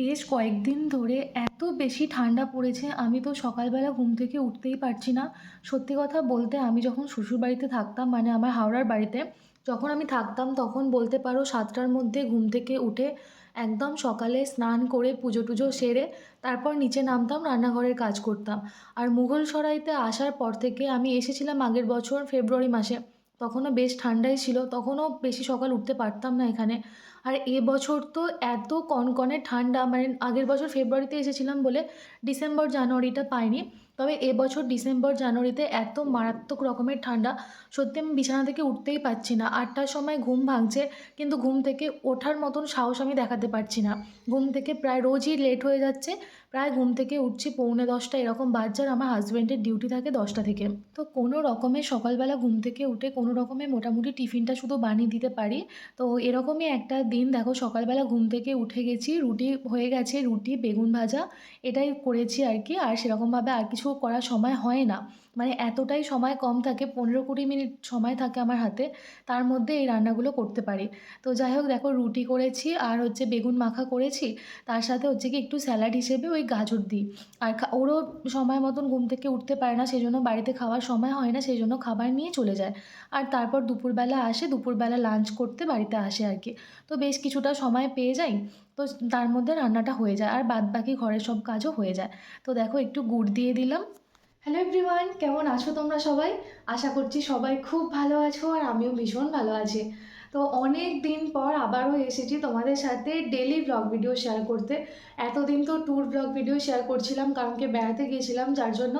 বেশ কয়েকদিন ধরে এত বেশি ঠান্ডা পড়েছে, আমি তো সকালবেলা ঘুম থেকে উঠতেই পারছি না। সত্যি কথা বলতে আমি যখন শ্বশুরবাড়িতে থাকতাম মানে আমার হাওড়ার বাড়িতে, যখন আমি থাকতাম তখন বলতে পারো সাতটার মধ্যে ঘুম থেকে উঠে একদম সকালে স্নান করে পুজো টুজো সেরে তারপর নিচে নামতাম, রান্নাঘরের কাজ করতাম। আর মুঘল সরাইতে আসার পর থেকে আমি এসেছিলাম আগের বছর ফেব্রুয়ারি মাসে, তখনও বেশ ঠান্ডাই ছিল, তখনও বেশি সকাল উঠতে পারতাম না এখানে। আর এবছর তো এত কনকনে ঠান্ডা মানে আগের বছর ফেব্রুয়ারিতে এসেছিলাম বলে ডিসেম্বর জানুয়ারিটা পাইনি। তবে এবছর ডিসেম্বর, জানুয়ারিতে এত মারাত্মক রকমের ঠান্ডা। সত্যি আমি বিছানা থেকে উঠতেই পারছি না। আটটার সময় ঘুম ভাঙছে, কিন্তু ঘুম থেকে ওঠার মতন সাহস আমি দেখাতে পারছি না। ঘুম থেকে প্রায় রোজই লেট হয়ে যাচ্ছে। প্রায় ঘুম থেকে উঠছি পৌনে দশটা এরকম বাজছে আর আমার হাজব্যান্ডের ডিউটি থাকে দশটা থেকে। তো কোনো রকমে সকালবেলা ঘুম থেকে উঠে কোনো রকমে মোটামুটি টিফিনটা শুধু বানিয়ে দিতে পারি। তো এরকমই একটা দিন দেখো সকালবেলা ঘুম থেকে উঠে গেছি, রুটি হয়ে গেছে, রুটি, বেগুন ভাজা, এটাই করেছি আর কি। আর সেরকমভাবে আর কিছু করার সময় হয় না। মানে এতটাই সময় কম থাকে, পনেরো কুড়ি মিনিট সময় থাকে আমার হাতে, তার মধ্যে এই রান্নাগুলো করতে পারি। তো যাই হোক, দেখো রুটি করেছি আর হচ্ছে বেগুন মাখা করেছি, তার সাথে হচ্ছে কি একটু স্যালাড হিসেবে ওই গাজর দিই। আর ওরও সময় মতন ঘুম থেকে উঠতে পারে না সেই জন্য বাড়িতে খাওয়ার সময় হয় না সেই জন্য খাবার নিয়ে চলে যায়। আর তারপর দুপুরবেলা আসে, দুপুরবেলা লাঞ্চ করতে বাড়িতে আসে আর কি। তো বেশ কিছুটা সময় পেয়ে যাই তো তার মধ্যে রান্নাটা হয়ে যায়, আর বাদ বাকি ঘরের সব কাজও হয়ে যায়। তো দেখো, একটু গুড় দিয়ে দিলাম। হ্যালো এভরিওয়ান কেমন আছো তোমরা সবাই? আশা করছি সবাই খুব ভালো আছো, আর আমিও ভীষণ ভালো আছি। তো অনেক দিন পর আবারও এসেছি তোমাদের সাথে ডেলি ব্লগ ভিডিও শেয়ার করতে। এতদিন তো ট্যুর ব্লগ ভিডিও শেয়ার করছিলাম, কারণ কি বেড়াতে গিয়েছিলাম, যার জন্য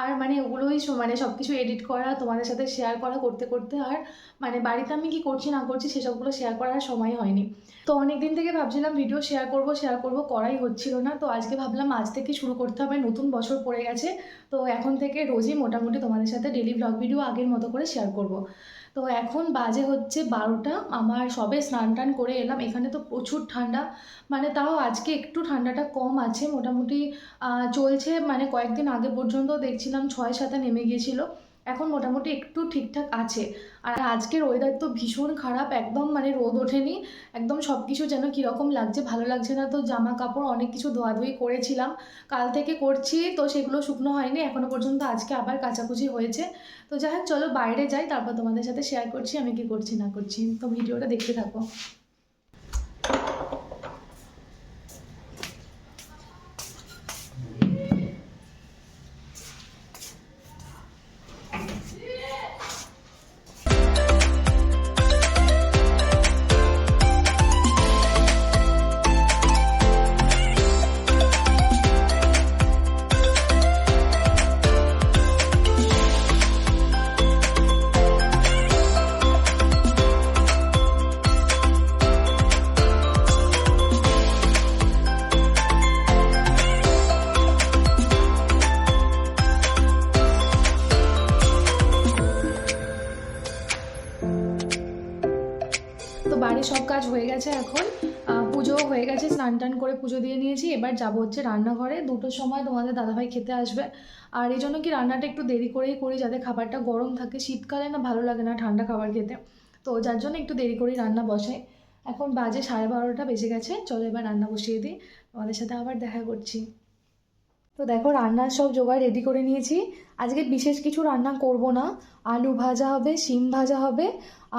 আর মানে ওগুলোই মানে সব কিছু এডিট করা, তোমাদের সাথে শেয়ার করা করতে করতে আর মানে বাড়িতে আমি কি করছি, না করছি সেসবগুলো শেয়ার করার সময় হয়নি। তো অনেক দিন থেকে ভাবছিলাম ভিডিও শেয়ার করব শেয়ার করব, করাই হচ্ছিল না। তো আজকে ভাবলাম আজ থেকে শুরু করতে হবে, নতুন বছর পড়ে গেছে, তো এখন থেকে রোজই মোটামুটি তোমাদের সাথে ডেলি ব্লগ ভিডিও আগের মতো করে শেয়ার করব। তো এখন বাজে হচ্ছে বারোটা। আমার সবে স্নান টান করে এলাম। এখানে তো প্রচুর ঠান্ডা। মানে তাও আজকে একটু ঠান্ডাটা কম আছে। মোটামুটি চলছে মানে কয়েকদিন আগে পর্যন্ত দেখছিলাম ছয় সাথে নেমে গিয়েছিল। এখন মোটামুটি একটু ঠিকঠাক আছে। আর আজকের ওয়েদার তো ভীষণ খারাপ, একদম মানে রোদ ওঠেনি। একদম সব কিছু যেন কীরকম লাগছে, ভালো লাগছে না তো জামা কাপড় অনেক কিছু ধোয়াধুয়ি করেছিলাম। কাল থেকে করছি, তো সেগুলো শুকনো হয়নি এখনও পর্যন্ত আজকে আবার কাচাকুচি হয়েছে। তো যাই হোক, চলো বাইরে যাই, তারপর তোমাদের সাথে শেয়ার করছি, আমি কি করছি না করছি। তো ভিডিওটা দেখতে থাকো। গেছে এখন। পুজোও হয়ে গেছে, স্নান টান করে পুজো দিয়ে নিয়েছি। এবার যাব হচ্ছে রান্নাঘরে। দুটোর সময় তোমাদের দাদাভাই খেতে আসবে। আর এই জন্য কি রান্নাটা একটু দেরি করেই করি, যাতে খাবারটা গরম থাকে। শীতকালে না ভালো লাগে না ঠান্ডা খাবার খেতে। তো যার জন্য একটু দেরি করেই রান্না বসাই এখন বাজে সাড়ে বারোটা, বেজে গেছে। চলো এবার রান্না বসিয়ে দিই। তোমাদের সাথে আবার দেখা করছি। তো দেখো রান্নার সব জোগাড় রেডি করে নিয়েছি। আজকে বিশেষ কিছু রান্না করব না। আলু ভাজা হবে, শিম ভাজা হবে,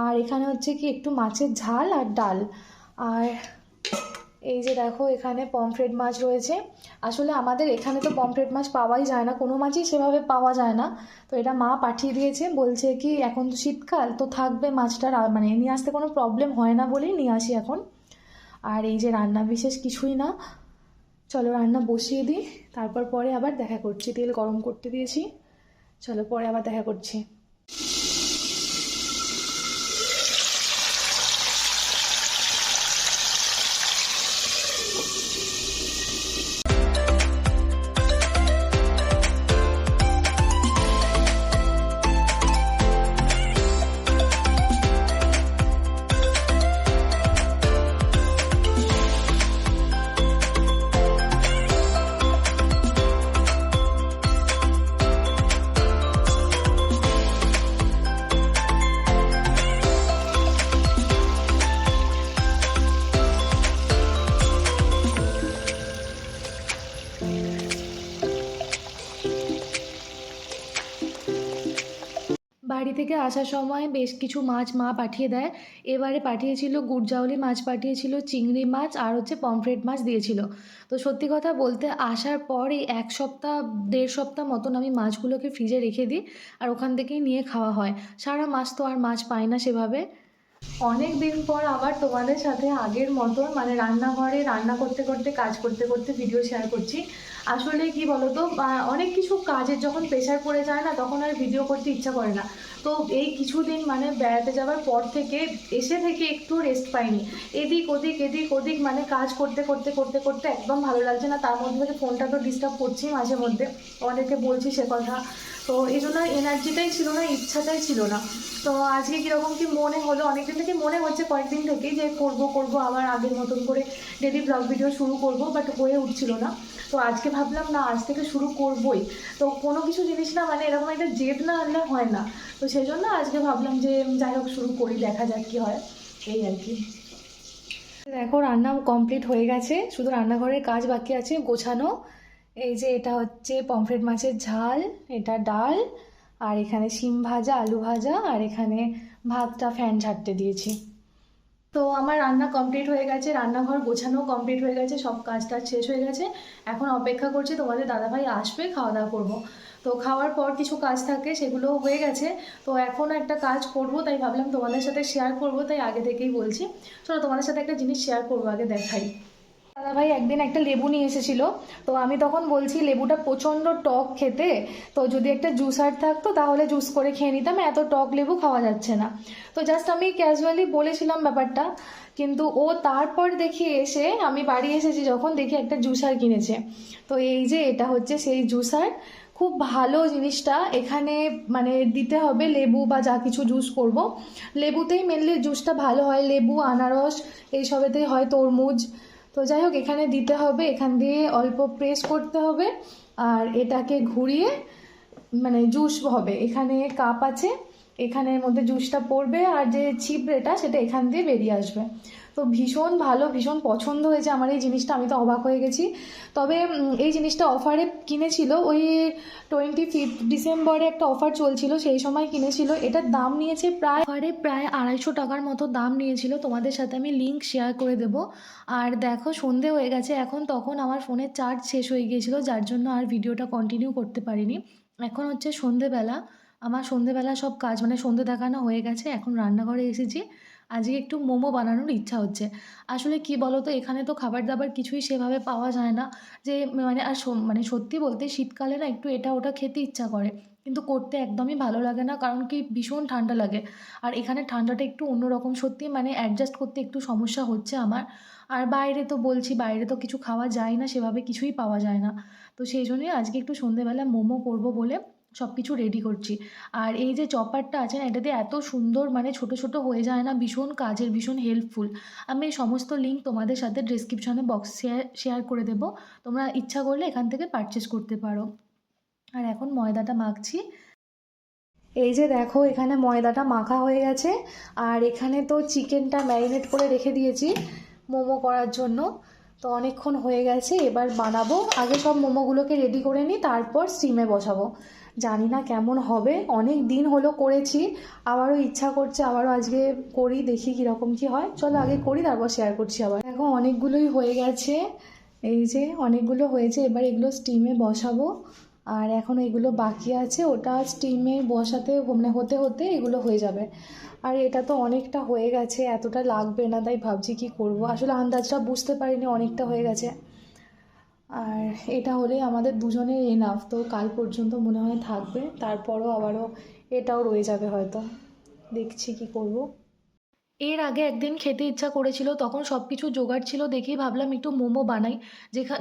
আর এখানে হচ্ছে কি একটু মাছের ঝাল আর ডাল। আর এই যে দেখো এখানে পমফ্রেট মাছ রয়েছে। আসলে আমাদের এখানে তো পমফ্রেট মাছ পাওয়াই যায় না, কোনো মাছই সেভাবে পাওয়া যায় না। তো এটা মা পাঠিয়ে দিয়েছে, বলছে কি এখন তো শীতকাল, তো থাকবে মাছটার মানে নিয়ে আসতে কোনো প্রবলেম হয় না বলেই নিয়ে আসি এখন। আর এই যে রান্না বিশেষ কিছুই না। চলো রান্না বসিয়ে দিই, তারপর পরে আবার দেখা করছি। তেল গরম করতে দিয়েছি। চলো পরে আবার দেখা করছি। বাড়ি থেকে আসার সময় বেশ কিছু মাছ মা পাঠিয়ে দেয়। এবারে পাঠিয়েছিল গুড়জাউলি মাছ, পাঠিয়েছিল চিংড়ি মাছ আর হচ্ছে পমফ্রেট মাছ দিয়েছিল। তো সত্যি কথা বলতে আসার পর এই এক সপ্তাহ, দেড় সপ্তাহ মতন আমি মাছগুলোকে ফ্রিজে রেখে দিই আর ওখান থেকেই নিয়ে খাওয়া হয়। সারা মাছ তো আর মাছ পাই না সেভাবে। অনেক দিন পর আবার তোমাদের সাথে আগের মতন মানে রান্নাঘরে রান্না করতে করতে, কাজ করতে করতে ভিডিও শেয়ার করছি। আসলে কি বলতো অনেক কিছু কাজের যখন প্রেশার পড়ে যায় না, তখন আর ভিডিও করতে ইচ্ছা করে না। তো এই কিছুদিন মানে বেড়াতে যাওয়ার পর থেকে এসে থেকে একটু রেস্ট পাইনি। এদিক ওদিক এদিক ওদিক মানে কাজ করতে করতে করতে করতে একদম ভালো লাগছে না। তার মধ্যে থেকে ফোনটা তো ডিস্টার্ব করছি মাঝে মধ্যে। অনেকে বলছি সে কথা। তো এই জন্য এনার্জিটাই ছিল না, ইচ্ছাটাই ছিল না। তো আজকে কীরকম কি মনে হলো? অনেকদিন থেকে মনে হচ্ছে কয়েকদিন থেকেই যে করব করব, আবার আগের মতন করে ডেলি ব্লগ ভিডিও শুরু করব বাট হয়ে উঠছিল না। তো আজকে ভাবলাম, না, আজ থেকে শুরু করবই। তো কোনো কিছু জিনিস না মানে এরকম একটা জেদ না আনলে হয় না। তো সেই জন্য আজকে ভাবলাম যে যাই হোক, শুরু করি, দেখা যাক কী হয়। এই আর কি। দেখো, রান্না কমপ্লিট হয়ে গেছে। শুধু রান্নাঘরের কাজ বাকি আছে, গোছানো। এই যে, এটা হচ্ছে পমফ্রেট মাছের ঝাল, এটা ডাল। আর এখানে শিম ভাজা, আলু ভাজা আর এখানে ভাতটা ফ্যান ছাড়তে দিয়েছি। তো আমার রান্না কমপ্লিট হয়ে গেছে, রান্নাঘর গোছানো কমপ্লিট হয়ে গেছে, সব কাজ টাজ শেষ হয়ে গেছে। এখন অপেক্ষা করছি তোমাদের দাদাভাই আসবে, খাওয়া দাওয়া করব। তো খাওয়ার পর কিছু কাজ থাকে সেগুলো হয়ে গেছে। তো এখন একটা কাজ করব, তাই ভাবলাম তোমাদের সাথে শেয়ার করব, তাই আগে থেকেই বলছি। চলো তোমাদের সাথে একটা জিনিস শেয়ার করব, আগে দেখাই। দাদা ভাই একদিন একটা লেবু নিয়ে এসেছিল, তো আমি তখন বলছি, লেবুটা প্রচণ্ড টক খেতে, তো যদি একটা জুসার থাকতো তাহলে জুস করে খেয়ে নিতাম, এত টক লেবু খাওয়া যাচ্ছে না। তো জাস্ট আমি ক্যাজুয়ালি বলেছিলাম ব্যাপারটা, কিন্তু ও তারপর দেখি এসে, আমি বাড়ি এসেছি যখন দেখি একটা জুসার কিনেছে। তো এই যে এটা হচ্ছে সেই জুসার খুব ভালো জিনিসটা, এখানে মানে দিতে হবে লেবু বা যা কিছু জুস করব। লেবুতেই মেনলি জুসটা ভালো হয়, লেবু, আনারস, এইসবেতেই হয় তরমুজ তো যাই হোক, এখানে দিতে হবে, এখান দিয়ে অল্প প্রেস করতে হবে, আর এটাকে ঘুরিয়ে মানে জুস হবে। এখানে কাপ আছে এখানের মধ্যে জুসটা পড়বে, আর যে ছিপড়েটা সেটা এখান দিয়ে বেরিয়ে আসবে। তো ভীষণ ভালো, ভীষণ পছন্দ হয়েছে। আমার এই জিনিসটা আমি তো অবাক হয়ে গেছি। তবে এই জিনিসটা অফারে কিনেছিল, ওই টোয়েন্টি ফিফথ ডিসেম্বরে একটা অফার চলছিল, সেই সময় কিনেছিল। এটার দাম নিয়েছে প্রায় অফারে প্রায় আড়াইশো টাকার মতো দাম নিয়েছিল। তোমাদের সাথে আমি লিঙ্ক শেয়ার করে দেব। আর দেখো, সন্ধে হয়ে গেছে, এখন তখন আমার ফোনের চার্জ শেষ হয়ে গিয়েছিল, যার জন্য আর ভিডিওটা কন্টিনিউ করতে পারিনি। এখন হচ্ছে সন্ধেবেলা। আমার সন্ধেবেলা সব কাজ মানে সন্ধে দেখানো হয়ে গেছে, এখন রান্নাঘরে এসেছি। আজকে একটু মোমো বানানোর ইচ্ছা হচ্ছে। আসলে কি বলো তো এখানে তো খাবার দাবার কিছুই সেভাবে পাওয়া যায় না। যে মানে আর মানে সত্যি বলতে শীতকালে না একটু এটা ওটা খেতে ইচ্ছা করে। কিন্তু করতে একদমই ভালো লাগে না, কারণ কি ভীষণ ঠান্ডা লাগে। আর এখানে ঠান্ডাটা একটু অন্যরকম, সত্যি মানে অ্যাডজাস্ট করতে একটু সমস্যা হচ্ছে আমার। আর বাইরে তো বলছি, বাইরে তো কিছু খাওয়া যায় না, সেভাবে কিছুই পাওয়া যায় না। তো সেই জন্যই আজকে একটু সন্ধেবেলা মোমো করব বলে সব কিছু রেডি করছি। আর এই যে চপারটা আছে না, এটাতে এত সুন্দর মানে ছোট ছোট হয়ে যায় না, ভীষণ কাজের, ভীষণ হেল্পফুল আমি এই সমস্ত লিঙ্ক তোমাদের সাথে ডিসক্রিপশনে বক্স শেয়ার শেয়ার করে দেবো। তোমরা ইচ্ছা করলে এখান থেকে পারচেস করতে পারো। আর এখন ময়দাটা মাখছি। এই যে দেখো, এখানে ময়দাটা মাখা হয়ে গেছে। আর এখানে তো চিকেনটা ম্যারিনেট করে রেখে দিয়েছি মোমো করার জন্য। তো অনেকক্ষণ হয়ে গেছে, এবার বানাবো। আগে সব মোমোগুলোকে রেডি করে নিই, তারপর স্টিমে বসাবো। জানি না কেমন হবে। অনেক দিন হলো করেছি, আবারও ইচ্ছা করছে আবারও আজকে করি, দেখি কীরকম কী হয়। চলো আগে করি, তারপর শেয়ার করছি আবার। দেখো, অনেকগুলোই হয়ে গেছে। এই যে, অনেকগুলো হয়েছে, এবার এগুলো স্টিমে বসাবো। আর এখন এগুলো বাকি আছে, ওটা স্টিমে বসাতে মানে হতে হতে এগুলো হয়ে যাবে। আর এটা তো অনেকটা হয়ে গেছে, এতটা লাগবে না, তাই ভাবছি কি করব? আসলে আন্দাজটা বুঝতে পারিনি, অনেকটা হয়ে গেছে। আর এটা হলে আমাদের দুজনের এনাফ তো কাল পর্যন্ত মনে হয় থাকবে, তারপরও আবারও এটাও রয়ে যাবে হয়তো। দেখছি কি করব। এর আগে একদিন খেতে ইচ্ছা করেছিল, তখন সব কিছু জোগাড় ছিল দেখেই ভাবলাম একটু মোমো বানাই।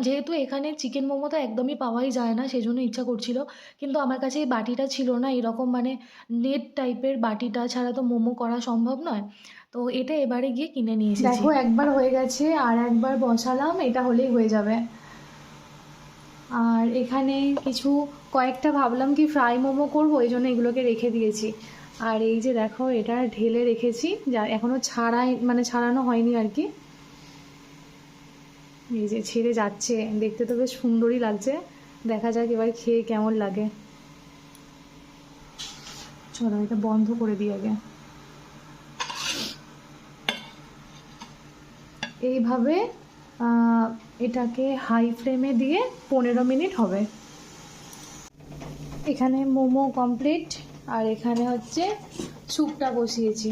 যেহেতু এখানে চিকেন মোমো তো একদমই পাওয়াই যায় না, সেজন্য ইচ্ছা করছিল। কিন্তু আমার কাছে এই বাটিটা ছিল না, এরকম মানে নেট টাইপের বাটিটা ছাড়া তো মোমো করা সম্ভব নয়। তো এটা এবারে গিয়ে কিনে নিয়ে এসেছি। দেখো, একবার হয়ে গেছে, আর একবার বসালাম, এটা হলেই হয়ে যাবে। আর এখানে কিছু কয়েকটা ভাবলাম কি ফ্রাই মোমো করব, এই জন্য এগুলোকে রেখে দিয়েছি। আর এই যে দেখো, এটা ঢেলে রেখেছি, যা এখনও ছাড়াই মানে ছাড়ানো হয়নি আর কি। এই যে ছেড়ে যাচ্ছে, দেখতে তো বেশ সুন্দরই লাগছে। দেখা যাক এবার খেয়ে কেমন লাগে। চলো, এটা বন্ধ করে দিই আগে। এইভাবে এটাকে হাই ফ্লেমে দিয়ে পনেরো মিনিট হবে। এখানে মোমো কমপ্লিট আর এখানে হচ্ছে স্যুপটা বসিয়েছি।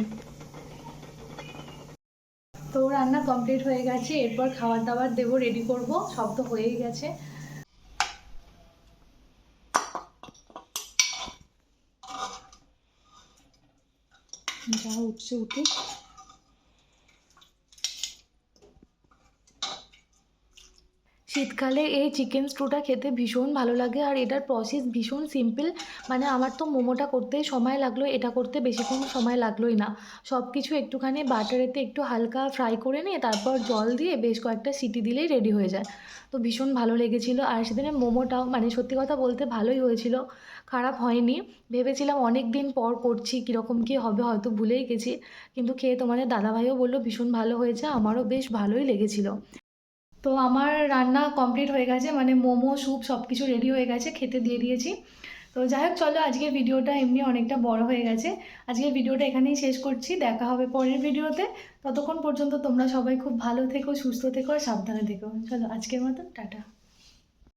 তো রান্না কমপ্লিট হয়ে গেছে, এরপর খাবার দাবার দেবো রেডি করব, সব তো হয়েই গেছে। যা উঠছে উঠুক। শীতকালে এই চিকেন স্টুটা খেতে ভীষণ ভালো লাগে আর এটার প্রসেস ভীষণ সিম্পল মানে আমার তো মোমোটা করতেই সময় লাগল, এটা করতে বেশিক্ষণ সময় লাগলোই না। সব কিছু একটুখানি বাটারেতে একটু হালকা ফ্রাই করে নিয়ে তারপর জল দিয়ে বেশ কয়েকটা সিটি দিলেই রেডি হয়ে যায়। তো ভীষণ ভালো লেগেছিলো আর সেদিনের মোমোটাও মানে সত্যি কথা বলতে ভালোই হয়েছিল। খারাপ হয়নি, ভেবেছিলাম অনেক দিন পর করছি, কীরকম কী হবে হয়তো ভুলেই গেছি। কিন্তু খেয়ে তোমাদের দাদাভাইও বলল, ভীষণ ভালো হয়েছে, আমারও বেশ ভালোই লেগেছিলো। তো আমার রান্না কমপ্লিট হয়ে গেছে মানে মোমো স্যুপ সব কিছু রেডি হয়ে গেছে, খেতে দিয়ে দিয়েছি। তো যাই হোক চলো আজকের ভিডিওটা এমনি অনেকটা বড় হয়ে গেছে। আজকের ভিডিওটা এখানেই শেষ করছি, দেখা হবে পরের ভিডিওতে ততক্ষণ পর্যন্ত তোমরা সবাই খুব ভালো থেকো, সুস্থ থেকো আর সাবধানে থেকো। চলো, আজকের মতো, টাটা।